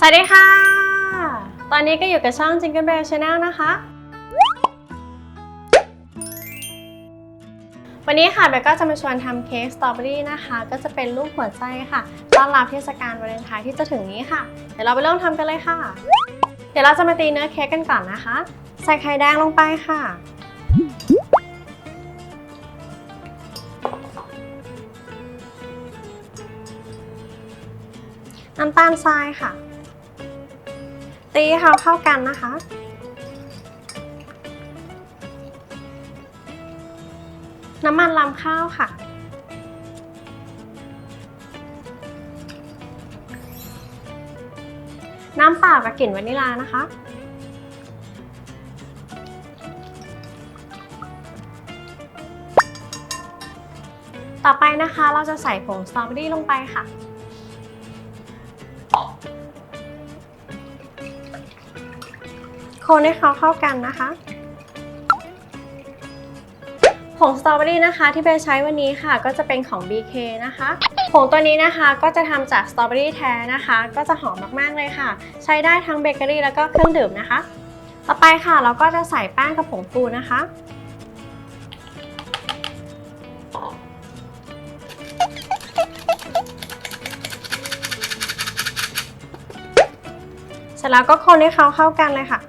สวัสดีค่ะ ตอนนี้ก็อยู่กับช่อง Jingle Bell Channel นะคะ วันนี้ค่ะเบลก็จะมาชวนทำเค้กสตรอเบอรี่นะคะ ก็จะเป็นรูปหัวใจค่ะ ต้อนรับเทศกาลวาเลนไทน์ที่จะถึงนี้ค่ะ เดี๋ยวเราไปเริ่มทำกันเลยค่ะ เดี๋ยวเราจะมาตีเนื้อเค้กกันก่อนนะคะ ใส่ไข่แดงลงไปค่ะน้ำตาลทรายค่ะ ตีให้เขาเข้ากันนะคะ น้ำมันลำข้าวค่ะ น้ำเปล่ากับกลิ่นวานิลานะคะ ต่อไปนะคะเราจะใส่ผงสตรอเบอรี่ลงไปค่ะ คนให้เขาเข้ากันนะคะผงสตรอเบอรี่นะคะที่เบใช้วันนี้ค่ะ ก็จะเป็นของ BK นะคะผงตัวนี้นะคะก็จะทำจากสตรอเบอรี่แท้นะคะ ก็จะหอมมากๆเลยค่ะ ใช้ได้ทั้งเบเกอรี่แล้วก็เครื่องดื่มนะคะ ต่อไปค่ะเราก็จะใส่แป้งกับผงฟูนะคะ เสร็จแล้วก็คนให้เขาเข้ากันเลยค่ะ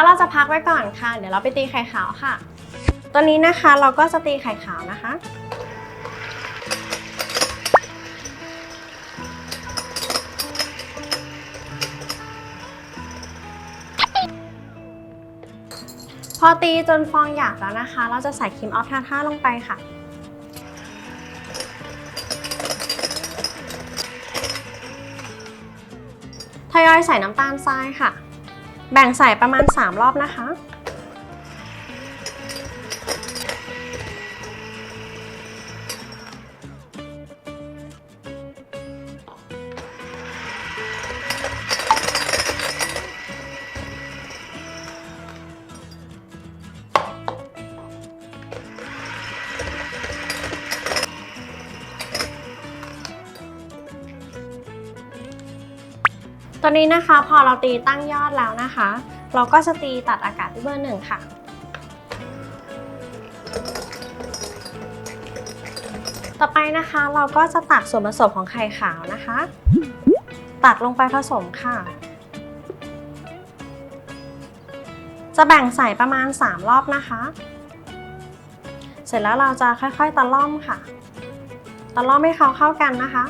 แล้วเราจะพักไว้ก่อนค่ะ เดี๋ยวเราไปตีไข่ขาวค่ะ ตัวนี้นะคะเราก็จะตีไข่ขาวนะคะ พอตีจนฟองหยาบแล้วนะคะ เราจะใส่ครีมออฟทาท่าลงไปค่ะทยอยใส่น้ำตาลทรายค่ะ แบ่งใส่ประมาณ 3 รอบนะคะ อนนี้นะคะพอเราตีตั้งยอดแล้วนะคะ เราก็จะตีตัดอากาศที่เบอร์หนึ่งค่ะ ต่อไปนะคะเราก็จะตักส่วนผสมของไข่ขาวนะคะ ตักลงไปผสมค่ะ จะแบ่งใส่ประมาณ 3 รอบนะคะ เสร็จแล้วเราจะค่อยๆตะล่อมค่ะ ตะล่อมให้เขาเข้ากันนะคะ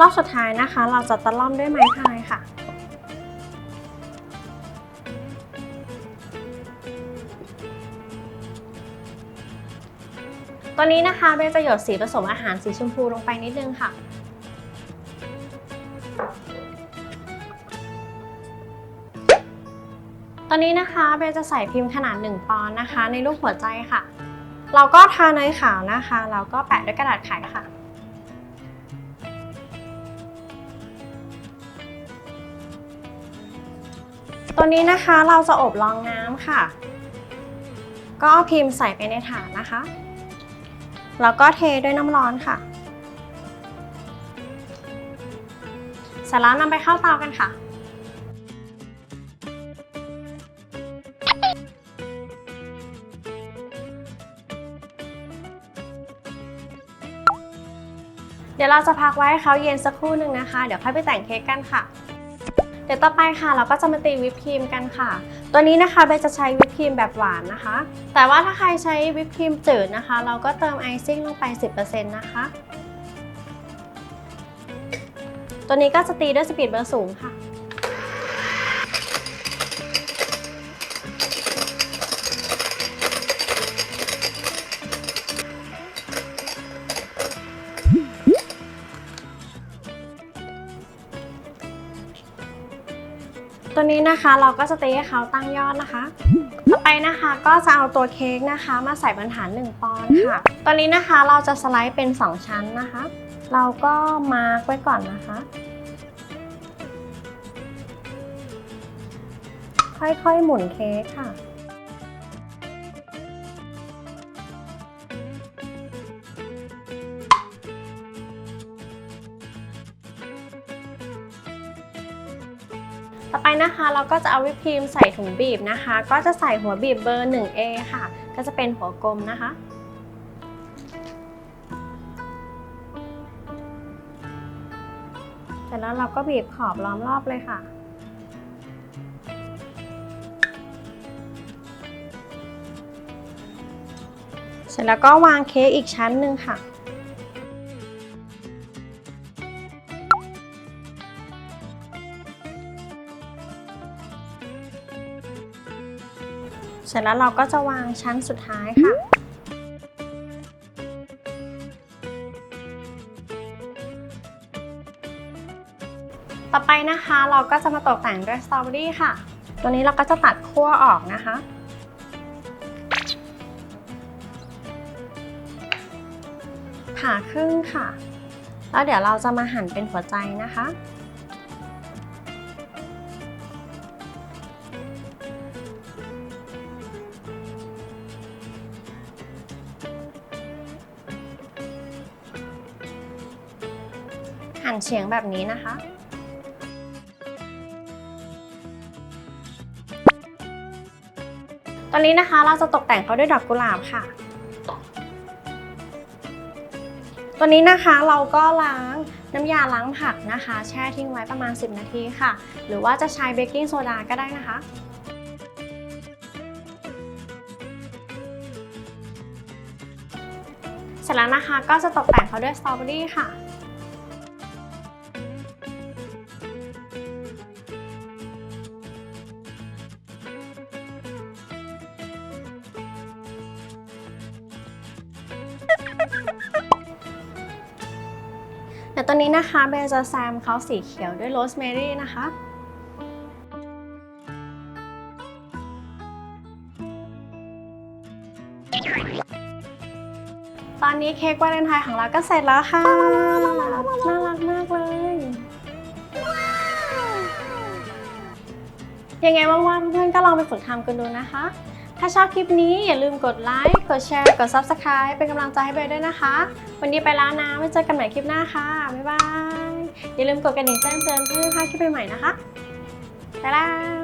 รอบสุดท้ายนะคะ เราจะตะล่อมด้วยไม้พายค่ะตอนนี้นะคะเบลจะหยดสีผสมอาหารสีชมพูลงไปนิดนึงค่ะตอนนี้นะคะเบลจะใส่พิมพ์ขนาด 1 ปอนด์นะคะ ในรูปหัวใจค่ะ เราก็ทาเนยขาวนะคะ แล้วก็แปะด้วยกระดาษไขค่ะ ตัวนี้นะคะเราจะอบรองน้ำค่ะ ก็เอาพิมพ์ใส่ไปในถาดนะคะ แล้วก็เทด้วยน้ำร้อนค่ะเสร็จแล้วนำไปเข้าเตากันค่ะเดี๋ยวเราจะพักไว้ให้เขาเย็นสักครู่หนึ่งนะคะ เดี๋ยวค่อยไปแต่งเค้กกันค่ะ เดี๋ยวต่อไปค่ะ เราก็จะมาตีวิปครีมกันค่ะ ตัวนี้นะคะเบจะใช้วิปครีมแบบหวานนะคะ แต่ว่าถ้าใครใช้วิปครีมจืดนะคะ เราก็เติมไอซิ่งลงไป 10%นะคะ ตัวนี้ก็จะตีด้วยสปีดเบอร์สูงค่ะ ตัวนี้นะคะเราก็จะตีให้เขาตั้งยอดนะคะ ต่อไปนะคะก็จะเอาตัวเค้กนะคะ มาใส่บนฐาน1ปอนด์ค่ะตอนนี้นะคะเราจะสไลด์เป็น 2 ชั้นนะคะ เราก็มาร์กไว้ก่อนนะคะ ค่อยๆหมุนเค้กค่ะ ต่อไปนะคะเราก็จะเอาวิปครีมใส่ถุงบีบนะคะ ก็จะใส่หัวบีบเบอร์ 1A ค่ะ ก็จะเป็นหัวกลมนะคะ เสร็จแล้วเราก็บีบขอบล้อมรอบเลยค่ะเสร็จแล้วก็วางเค้กอีกชั้นหนึ่งค่ะ ร็จแล้วเราก็จะวางชั้นสุดท้ายค่ะ ต่อไปนะคะเราก็จะมาตกแต่งด้วยสตรอเบอรี่ค่ะ ตัวนี้เราก็จะตัดขั้วออกนะคะผ่าครึ่งค่ะ แล้วเดี๋ยวเราจะมาหั่นเป็นหัวใจนะคะ หั่นเฉียงแบบนี้นะคะ ตอนนี้นะคะเราจะตกแต่งเขาด้วยดอกกุหลาบค่ะ ตัวนี้นะคะเราก็ล้างน้ำยาล้างผักนะคะ แช่ทิ้งไว้ประมาณ 10 นาทีค่ะ หรือว่าจะใช้เบกกิ้งโซดาก็ได้นะคะเสร็จแล้วนะคะก็จะตกแต่งเขาด้วยสตรอเบอรี่ค่ะ แต่ตอนนี้นะคะเบลจะแซมเขาสีเขียวด้วยโรสแมรี่นะคะตอนนี้เค้กวาเลนไทน์ของเราก็เสร็จแล้วค่ะ น่ารักมากเลย ยังไงว่างๆเพื่อนๆก็ลองไปฝึกทำกันดูนะคะ ถ้าชอบคลิปนี้อย่าลืมกดไลค์ กดแชร์ กด Subscribe เป็นกำลังใจให้เบลด้วยนะคะ วันนี้ไปแล้วนะ ไว้เจอกันใหม่คลิปหน้าค่ะ บ๊ายบาย อย่าลืมกดกระดิ่งแจ้งเตือนเพื่อไม่พลาดคลิปใหม่ๆนะคะบ๊ายบาย